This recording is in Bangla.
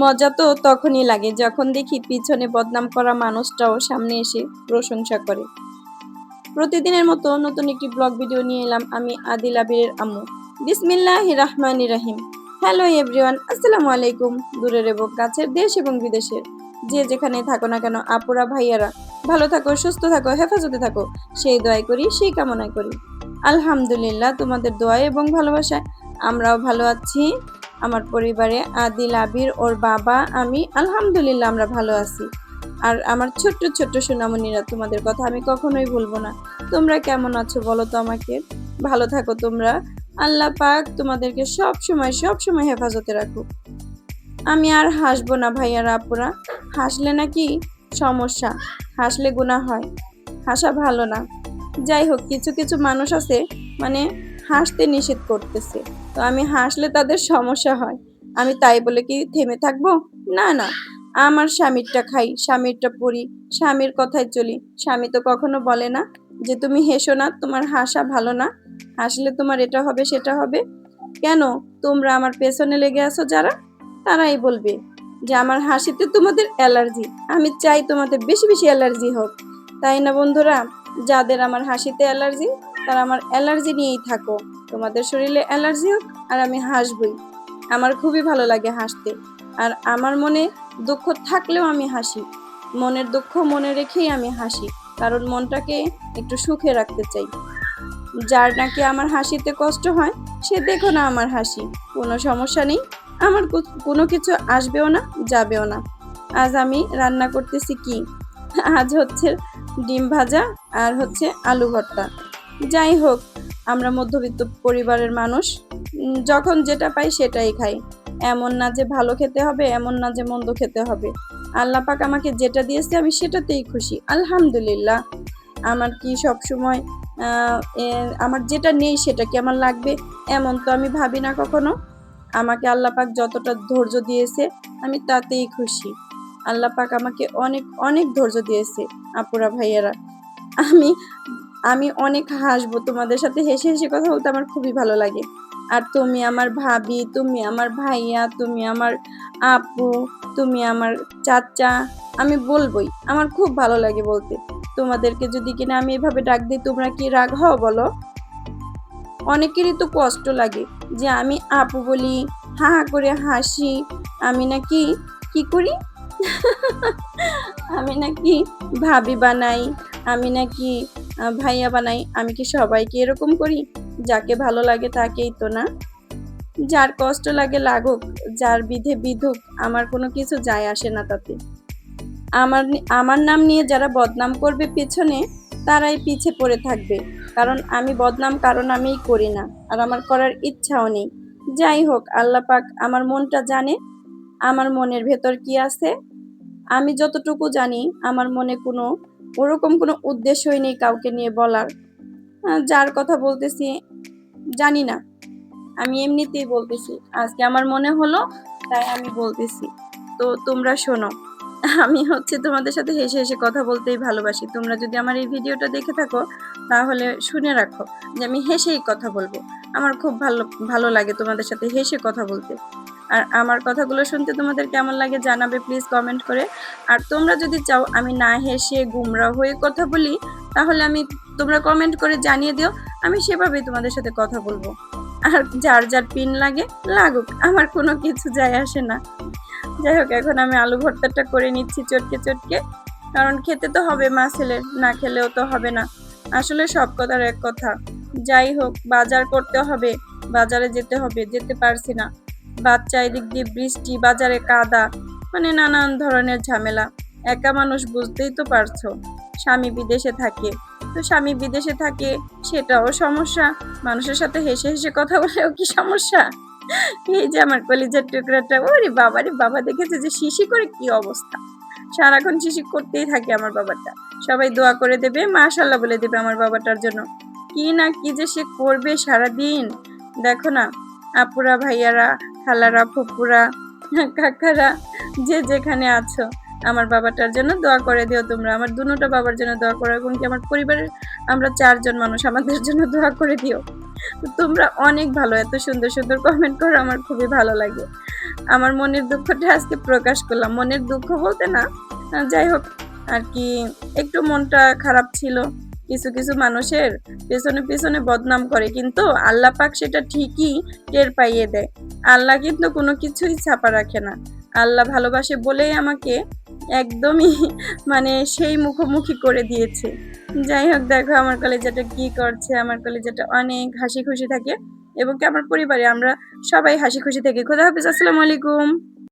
মজা তো তখনই লাগে যখন দেখি পিছনে বদনাম করা মানুষটাও সামনে এসে প্রশংসা করে। প্রতিদিনের মতো নতুন একটি ব্লগ ভিডিও নিয়ে এলাম আমি আদিল আবিরের আম্মু। বিসমিল্লাহ রহমান রাহিম। হ্যালো এভরিওয়ান, আসসালামু আলাইকুম। দূরের এবং কাছের দেশ এবং বিদেশের। যে যেখানে থাকো না কেন, আপুরা, ভাইয়ারা, ভালো থাকো, সুস্থ থাকো, হেফাজতে থাকো, সেই দোয়াই করি, সেই কামনাই করি। আলহামদুলিল্লাহ তোমাদের দোয়া এবং ভালোবাসায় আমরাও ভালো আছি। আমার পরিবারে, আদিল, আবির, ওর বাবা, আমি, আলহামদুলিল্লাহ আমরা ভালো আছি। আর আমার ছোট্ট ছোট্ট সোনামণিরা, তোমাদের কথা আমি কখনোই ভুলবো না। তোমরা কেমন আছো বলো তো আমাকে? ভালো থাকো তোমরা। আল্লাহ পাক তোমাদেরকে সব সময় সব সময় হেফাজতে রাখুক। আমি আর হাসবো না ভাইয়ারা আপুরা। হাসলে নাকি সমস্যা? হাসলে গুণা হয়। হাসা ভালো না। যাই হোক, কিছু কিছু মানুষ আছে মানে হাসতে নিষেধ করতেছে। তো আমি হাসলে তাদের সমস্যা হয়। আমি তাই বলে কি থেমে থাকব? না না। আমার স্বামীরটা খাই, স্বামীরটা পড়ি, স্বামীর কথায় চলি। স্বামী তো কখনো বলে না যে, তুমি হেসো না, তোমার হাসা ভালো না। হাসলে তোমার এটা হবে, সেটা হবে। কেন? তোমরা আমার পেছনে লেগে আছো যারা, তারাই বলবে যে, আমার হাসিতে তোমাদের অ্যালার্জি। আমি চাই তোমাদের বেশি বেশি অ্যালার্জি হোক। তাই না বন্ধুরা? যাদের আমার হাসিতে অ্যালার্জি তারা আমার অ্যালার্জি নিয়েই থাকো। তোমাদের শরীরে অ্যালার্জি হোক আর আমি হাসবই। আমার খুবই ভালো লাগে হাসতে। আর আমার মনে দুঃখ থাকলেও আমি হাসি। মনের দুঃখ মনে রেখেই আমি হাসি। কারণ মনটাকে একটু সুখে রাখতে চাই। যার নাকি আমার হাসিতে কষ্ট হয়, সে দেখো না আমার হাসি। কোনো সমস্যা নেই। আমার কোনো কিছু আসবেও না, যাবেও না। আজ আমি রান্না করতেছি কি? আজ হচ্ছে ডিম ভাজা আর হচ্ছে আলু ভর্তা। যাই হোক, আমরা মধ্যবিত্ত পরিবারের মানুষ যখন যেটা পাই সেটাই খাই। এমন না যে ভালো খেতে হবে, এমন না যে মন্দ খেতে হবে। আল্লাহ পাক আমাকে যেটা দিয়েছে আমি সেটাতেই খুশি, আলহামদুলিল্লাহ। আমার কি সব সময় আমার যেটা নেই সেটা কি আমার লাগবে? এমন তো আমি ভাবি না কখনো। আমাকে আল্লাহ পাক যতটা ধৈর্য দিয়েছে, আমি তাতেই খুশি। আল্লাহ পাক আমাকে অনেক অনেক ধৈর্য দিয়েছে, আপুরা ভাইয়েরা। আমি আমি অনেক হাসবো, তোমাদের সাথে হেসে হেসে কথা বলতে আমার খুবই ভালো লাগে। আর তুমি আমার ভাবি, তুমি আমার ভাইয়া, তুমি আমার আপু, তুমি আমার চাচা, আমি বলবোই, আমার খুব ভালো লাগে বলতে। তোমাদেরকে যদি কিনা আমি এভাবে ডাক দিই, তোমরা কি রাগ হও বলো? অনেকেরই তো কষ্ট লাগে যে আমি আপু বলি, হা হা করে হাসি, আমি নাকি কি করি? আমি নাকি ভাবি বানাই, আমি নাকি ভাইয়া বানাই, আমি কি সবাইকে এরকম করি? যাকে ভালো লাগে তাকেই তো না? যার কষ্ট লাগে লাগুক, যার বিধে বিধুক, আমার কোনো কিছু যায় আসে না তাতে। আমার আমার নাম নিয়ে যারা বদনাম করবে পেছনে, তারাই পিছে পড়ে থাকবে। কারণ আমি বদনাম কারণ আমিই করি না, আর আমার করার ইচ্ছাও নেই। যাই হোক, আল্লাহ পাক আমার মনটা জানে, আমার মনের ভেতর কি আছে? আমি যতটুকু জানি, আমার মনে কোনো ওরকম কোনো উদ্দেশ্যই নেই কাউকে নিয়ে বলার। যার কথা বলতেছি, জানি না। আমি এমনিতেই বলতেছি, আজকে আমার মনে হলো, তাই আমি বলতেছি। তো তোমরা শোনো, আমি হচ্ছে তোমাদের সাথে হেসে হেসে কথা বলতেই ভালোবাসি। তোমরা যদি আমার এই ভিডিওটা দেখে থাকো, তাহলে শুনে রাখো যে আমি হেসেই কথা বলব। আমার খুব ভালো ভালো লাগে তোমাদের সাথে হেসে কথা বলতে। আর আমার কথাগুলো শুনতে তোমাদের কেমন লাগে জানাবে প্লিজ কমেন্ট করে। আর তোমরা যদি চাও আমি না হেসে গুমরা হয়ে কথা বলি, তাহলে আমি তোমরা কমেন্ট করে জানিয়ে দিও, আমি সেভাবেই তোমাদের সাথে কথা বলব। আর যার যার পিন লাগে, লাগুক, আমার কোনো কিছু যায় আসে না। যাই হোক, এখন আমি আলু ভর্তাটা করে নিচ্ছি চটকে চটকে, কারণ খেতে তো হবে মা ছেলের, না খেলেও তো হবে না। আসলে সব কথার এক কথা, যাই হোক, বাজার করতে হবে, বাজারে যেতে হবে, যেতে পারছি না। বাচ্চা এদিক দিয়ে বৃষ্টি, বাজারে কাদা মানে নানান ধরনের ঝামেলা। একা মানুষ বুঝতেই তো পারছ, স্বামী বিদেশে থাকে। তো স্বামী বিদেশে থাকে, সেটাও সমস্যা। মানুষের সাথে হেসে হেসে কথা বলেও কি সমস্যা? এই যে আমার কলিজার টুকরাটা, ওরে বাবারে বাবা, দেখেছে যে শিশি করে কি অবস্থা? সারাক্ষণ শিশি করতেই থাকে আমার বাবাটা। সবাই দোয়া করে দেবে মাশাল্লাহ বলে দেবে আমার বাবাটার জন্য। কি না কি যে সে করবে সারাদিন? দেখো না আপুরা, ভাইয়ারা, খালারা ফুপুরা কাকারা, যে যেখানে আছো, আমার বাবাটার জন্য দোয়া করে দিও তোমরা। আমার দুটোটা বাবার জন্য দোয়া করো, এবং কি আমার পরিবারের আমরা চারজন মানুষ, আমাদের জন্য দোয়া করে দিও। তোমরা অনেক ভালো, এত সুন্দর সুন্দর কমেন্ট করো, আমার খুবই ভালো লাগে। আমার মনের দুঃখটা আজকে প্রকাশ করলাম। মনের দুঃখ বলতে না, যাই হোক, আর কি, একটু মনটা খারাপ ছিল। কিছু কিছু মানুষের পেছনে পেছনে বদনাম করে, কিন্তু আল্লাহ পাক সেটা ঠিকই টের পাইয়ে দেয়। আল্লাহ কিন্তু কোনো কিছুই ছাপা রাখে না। আল্লাহ ভালোবাসে বলেই আমাকে একদমই মানে সেই মুখোমুখি করে দিয়েছে। যাই হোক, দেখো আমার কলেজাটা কি করছে, আমার কলেজাটা অনেক হাসি খুশি থাকে। এবং কি আমার পরিবারে আমরা সবাই হাসি খুশি থাকি। খোদা হাফিজ, আসসালামু আলাইকুম।